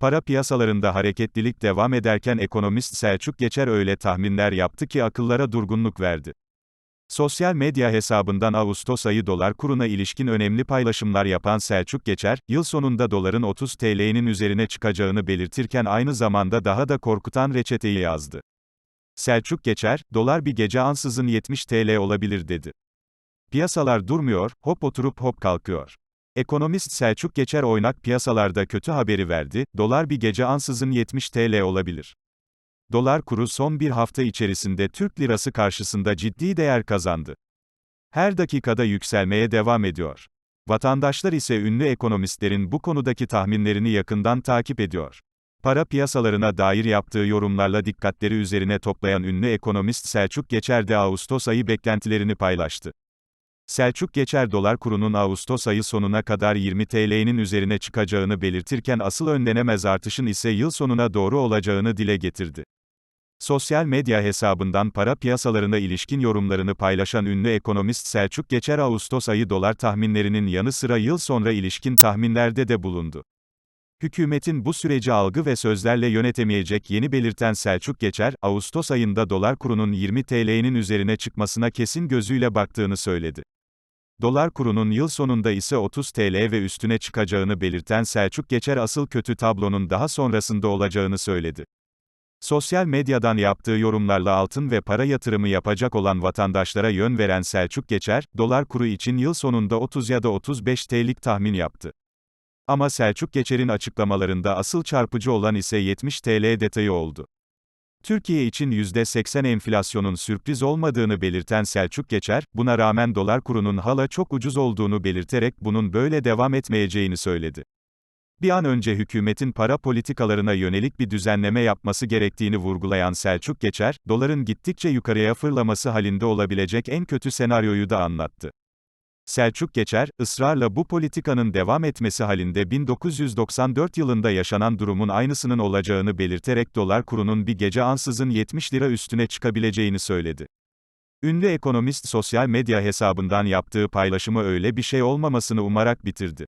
Para piyasalarında hareketlilik devam ederken ekonomist Selçuk Geçer öyle tahminler yaptı ki akıllara durgunluk verdi. Sosyal medya hesabından Ağustos ayı dolar kuruna ilişkin önemli paylaşımlar yapan Selçuk Geçer, yıl sonunda doların 30 TL'nin üzerine çıkacağını belirtirken aynı zamanda daha da korkutan reçeteyi yazdı. Selçuk Geçer, dolar bir gece ansızın 70 TL olabilir dedi. Piyasalar durmuyor, hop oturup hop kalkıyor. Ekonomist Selçuk Geçer oynak piyasalarda kötü haberi verdi, dolar bir gece ansızın 70 TL olabilir. Dolar kuru son bir hafta içerisinde Türk lirası karşısında ciddi değer kazandı. Her dakikada yükselmeye devam ediyor. Vatandaşlar ise ünlü ekonomistlerin bu konudaki tahminlerini yakından takip ediyor. Para piyasalarına dair yaptığı yorumlarla dikkatleri üzerine toplayan ünlü ekonomist Selçuk Geçer de Ağustos ayı beklentilerini paylaştı. Selçuk Geçer dolar kurunun Ağustos ayı sonuna kadar 20 TL'nin üzerine çıkacağını belirtirken asıl önlenemez artışın ise yıl sonuna doğru olacağını dile getirdi. Sosyal medya hesabından para piyasalarına ilişkin yorumlarını paylaşan ünlü ekonomist Selçuk Geçer Ağustos ayı dolar tahminlerinin yanı sıra yıl sonra ilişkin tahminlerde de bulundu. Hükümetin bu süreci algı ve sözlerle yönetemeyecek yeni belirten Selçuk Geçer, Ağustos ayında dolar kurunun 20 TL'nin üzerine çıkmasına kesin gözüyle baktığını söyledi. Dolar kurunun yıl sonunda ise 30 TL ve üstüne çıkacağını belirten Selçuk Geçer asıl kötü tablonun daha sonrasında olacağını söyledi. Sosyal medyadan yaptığı yorumlarla altın ve para yatırımı yapacak olan vatandaşlara yön veren Selçuk Geçer, dolar kuru için yıl sonunda 30 ya da 35 TL'lik tahmin yaptı. Ama Selçuk Geçer'in açıklamalarında asıl çarpıcı olan ise 70 TL detayı oldu. Türkiye için %80 enflasyonun sürpriz olmadığını belirten Selçuk Geçer, buna rağmen dolar kurunun hala çok ucuz olduğunu belirterek bunun böyle devam etmeyeceğini söyledi. Bir an önce hükümetin para politikalarına yönelik bir düzenleme yapması gerektiğini vurgulayan Selçuk Geçer, doların gittikçe yukarıya fırlaması halinde olabilecek en kötü senaryoyu da anlattı. Selçuk Geçer, ısrarla bu politikanın devam etmesi halinde 1994 yılında yaşanan durumun aynısının olacağını belirterek dolar kurunun bir gece ansızın 70 lira üstüne çıkabileceğini söyledi. Ünlü ekonomist sosyal medya hesabından yaptığı paylaşımı öyle bir şey olmamasını umarak bitirdi.